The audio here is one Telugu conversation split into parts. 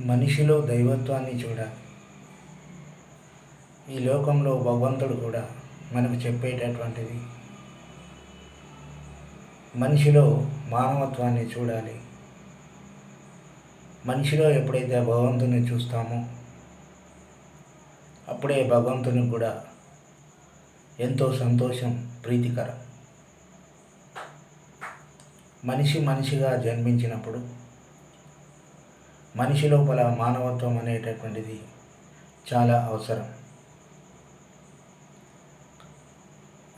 మనిషిలో దైవత్వాన్ని చూడాలి ఈ లోకంలో భగవంతుడు కూడా మనకు చెప్పేటటువంటిది. మనిషిలో మానవత్వాన్ని చూడాలి. మనిషిలో ఎప్పుడైతే భగవంతుని చూస్తామో అప్పుడే భగవంతునికి కూడా ఎంతో సంతోషం ప్రీతికరం. మనిషి మనిషిగా జన్మించినప్పుడు మనిషి లోపల మానవత్వం అనేటటువంటిది చాలా అవసరం.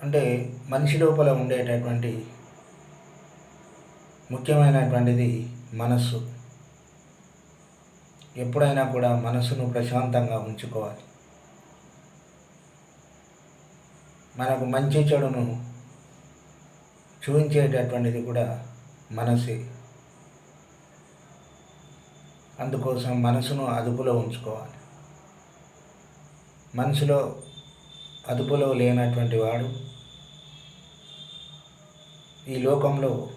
అంటే మనిషి లోపల ఉండేటటువంటి ముఖ్యమైనటువంటిది మనస్సు. ఎప్పుడైనా కూడా మనసును ప్రశాంతంగా ఉంచుకోవాలి. మనకు మంచి చెడును చూపించేటటువంటిది కూడా మనసే. అందుకోసం మనసును అదుపులో ఉంచుకోవాలి. మనసులో అదుపులో లేనటువంటి వాడు ఈ లోకంలో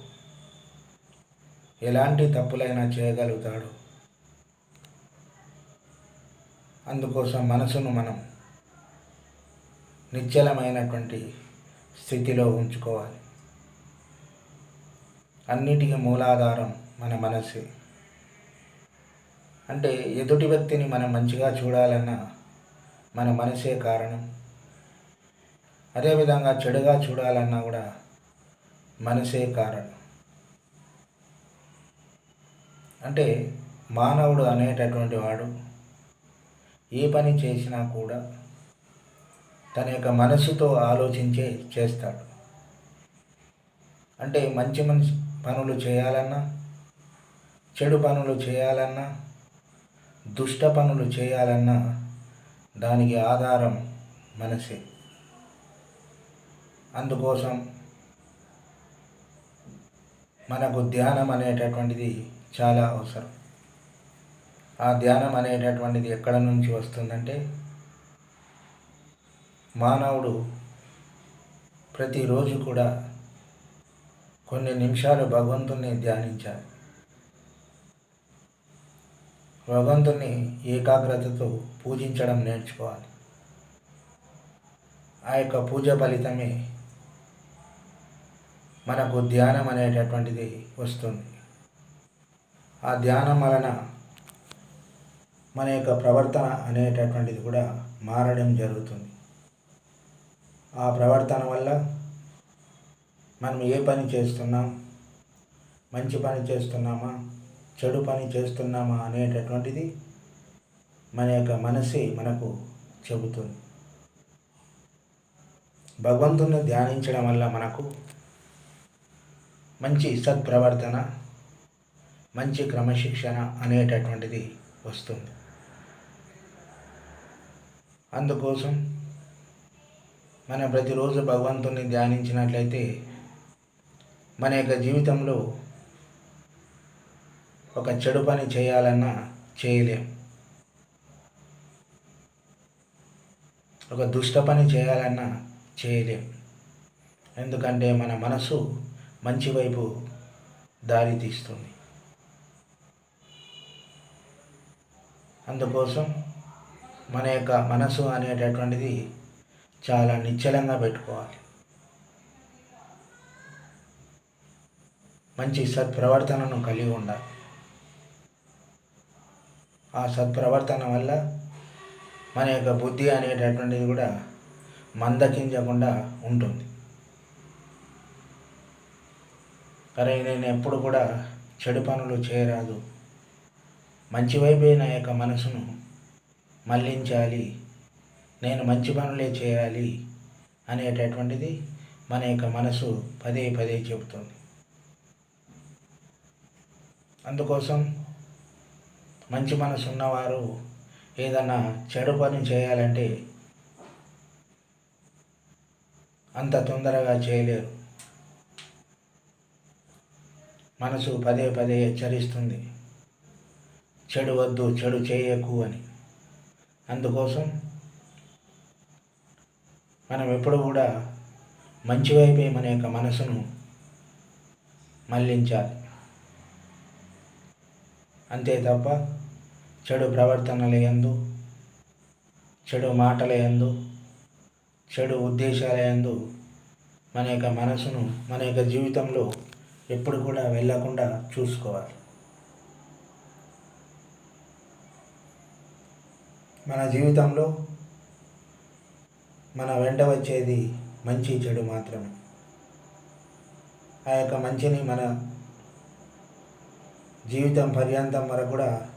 ఎలాంటి తప్పులైనా చేయగలుగుతాడు. అందుకోసం మనసును మనం నిశ్చలమైనటువంటి స్థితిలో ఉంచుకోవాలి. అన్నిటికీ మూలాధారం మన మనసే అంటే ఎదుటి వ్యక్తిని మనం మంచిగా చూడాలన్నా మన మనసే కారణం. అదేవిధంగా చెడుగా చూడాలన్నా కూడా మనసే కారణం. అంటే మానవుడు అనేటటువంటి వాడు ఏ పని చేసినా కూడా తన యొక్క మనసుతో ఆలోచించే చేస్తాడు. అంటే మంచి మంచి పనులు చేయాలన్నా చెడు పనులు చేయాలన్నా దుష్ట పనులు చేయాలన్నా దానికి ఆధారం మనసే. అందుకోసం మనకు ధ్యానం అనేటటువంటిది చాలా అవసరం. ఆ ధ్యానం అనేటటువంటిది ఎక్కడ నుంచి వస్తుందంటే మానవుడు ప్రతిరోజు కూడా కొన్ని నిమిషాలు భగవంతుని ధ్యానించాలి. భగవంతుని ఏకాగ్రతతో పూజించడం నేర్చుకోవాలి. ఆ యొక్క పూజ ఫలితమే మనకు ధ్యానం అనేటటువంటిది వస్తుంది. ఆ ధ్యానం వలన మన యొక్క ప్రవర్తన అనేటటువంటిది కూడా మారడం జరుగుతుంది. ఆ ప్రవర్తన వల్ల మనం ఏ పని చేస్తున్నాం? మంచి పని చేస్తున్నామా? చెడు పని చేస్తున్నామా అనేటటువంటిది మన యొక్క మనసే మనకు చెబుతుంది. భగవంతుని ధ్యానించడం వల్ల మనకు మంచి సత్ప్రవర్తన మంచి క్రమశిక్షణ అనేటటువంటిది వస్తుంది. అందుకోసం మనం ప్రతిరోజు భగవంతుని ధ్యానించినట్లయితే మన యొక్క జీవితంలో ఒక చెడు పని చేయాలన్నా చేయలేం. ఒక దుష్ట పని చేయాలన్నా చేయలేం. ఎందుకంటే మన మనసు మంచి వైపు దారి తీస్తుంది. అందుకోసం మన యొక్క మనసు అనేటటువంటిది చాలా నిశ్చలంగా పెట్టుకోవాలి. మంచి సత్ప్రవర్తనను కలిగి ఉండాలి. ఆ సత్ప్రవర్తన వల్ల మన యొక్క బుద్ధి అనేటటువంటిది కూడా మందకించకుండా ఉంటుంది. కానీ నేను ఎప్పుడు కూడా చెడు పనులు చేయరాదు. మంచి వైపే నా యొక్క మనసును మళ్ళించాలి. నేను మంచి పనులే చేయాలి అనేటటువంటిది మన యొక్క మనసు పదే పదే చెబుతుంది. అందుకోసం మంచి మనసు ఉన్నవారు ఏదన్నా చెడు పని చేయాలంటే అంత తొందరగా చేయలేరు. మనసు పదే పదే హెచ్చరిస్తుంది. చెడు వద్దు చెడు చేయకు అని. అందుకోసం మనం ఎప్పుడు కూడా మంచి వైపే మన యొక్క మనసును మళ్ళించాలి. అంతే తప్ప చెడు ప్రవర్తనల యందు చెడు మాటల యందు చెడు ఉద్దేశాల యందు మన యొక్క మనసును మన యొక్క జీవితంలో ఎప్పుడు కూడా వెళ్ళకుండా చూసుకోవాలి. మన జీవితంలో మన వెంట వచ్చేది మంచి చెడు మాత్రమే. ఆ యొక్క మంచిని మన జీవితం పర్యంతం వరకు కూడా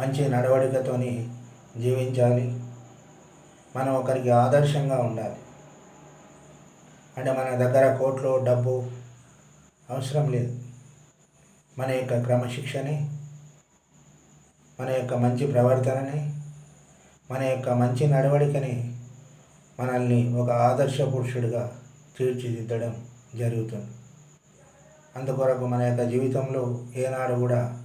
మంచి నడవడికతోని జీవించాలి. మనం ఒకరికి ఆదర్శంగా ఉండాలి. అంటే మన దగ్గర కోట్లు డబ్బు అవసరం లేదు. మన యొక్క క్రమశిక్షణని మన యొక్క మంచి ప్రవర్తనని మన యొక్క మంచి నడవడికని మనల్ని ఒక ఆదర్శ పురుషుడిగా తీర్చిదిద్దడం జరుగుతుంది. అందుకొరకు మన యొక్క జీవితంలో ఏనాడు కూడా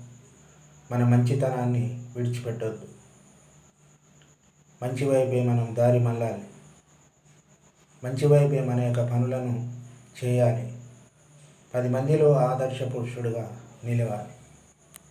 మన మంచితనాన్ని విడిచిపెట్టొద్దు. మంచి వైపే మనం దారి మళ్ళాలి. మంచి వైపే మన యొక్క పనులను చేయాలి. పది మందిలో ఆదర్శ పురుషుడుగా నిలవాలి.